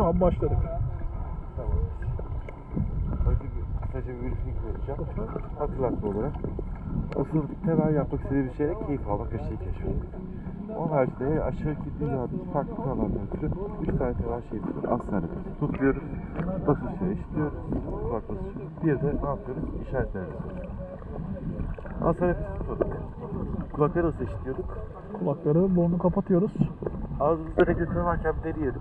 Şu an başladık. Tamam. Önce bir, kısaca bir briefing vereceğim. Hatırlatma olarak. Asıl temel yapmak istediği bir şeyle keyif almak ve şeyi keşfetmek. Onun haricinde aşağı yukarı dünyadaki farklı kanallardan ötürü 3 tane temel şeyimiz var. Asla nefes tutmuyoruz. Basınçla eşitliyoruz. Kulak basıncı. Bir de ne yapıyoruz? İşaretlerimiz var. Asla nefes tutmadık. Kulakları nasıl eşitliyorduk? Kulakları, burnu kapatıyoruz. Ağzımızda nefes varken bir deneyelim.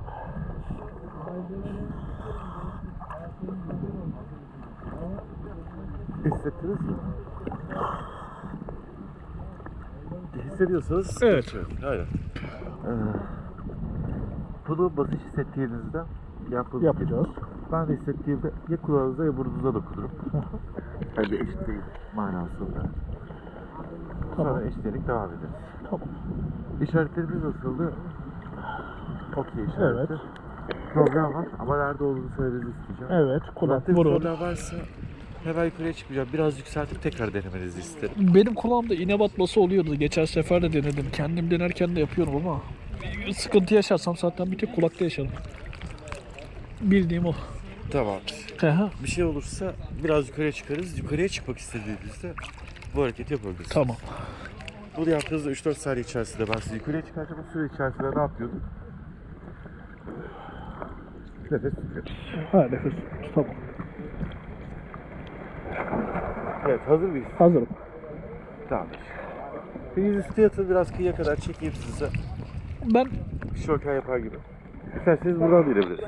Hissettiniz mi? Hissediyorsanız Evet. yok. Aynen. Ee, bunu basınç hissettiğinizde yapmanız Yapacağız. Ben de hissettiğimde ya kulağınıza ya burnunuza dokunurum. Yani eşit değil manasında. Tamam. Sonra eşitlenerek devam ederiz. Tamam. İşaretlerimiz nasıldı? Okey işareti. Evet. Problem var ama nerede olduğunu söylemenizi isteyeceğim. Evet, kulak burun. problem varsa hemen yukarıya çıkmayacağım. Biraz yükseltip tekrar denemenizi isterim. Benim kulağımda iğne batması oluyordu. Geçen sefer de denedim. Kendim denerken de yapıyorum ama sıkıntı yaşarsam zaten bir tek kulakta yaşarım. Bildiğim o. Tamam. Aha, Bir şey olursa biraz yukarıya çıkarız. Yukarıya çıkmak istediğinizde bu hareketi yapabilirsiniz. tamam. Bunu yaptığınızda 3-4 saniye içerisinde ben sizi yukarıya çıkartacağım. O süre içerisinde ne yapıyorduk? Nefes tutuyoruz. Ha nefes. Tamam. Evet hazır mıyız? Hazırım. Tamam. Deniz üstü yatın biraz kıyıya kadar çekeyim size. Ben Şorkan yapar gibi. İsterseniz buradan da inebiliriz.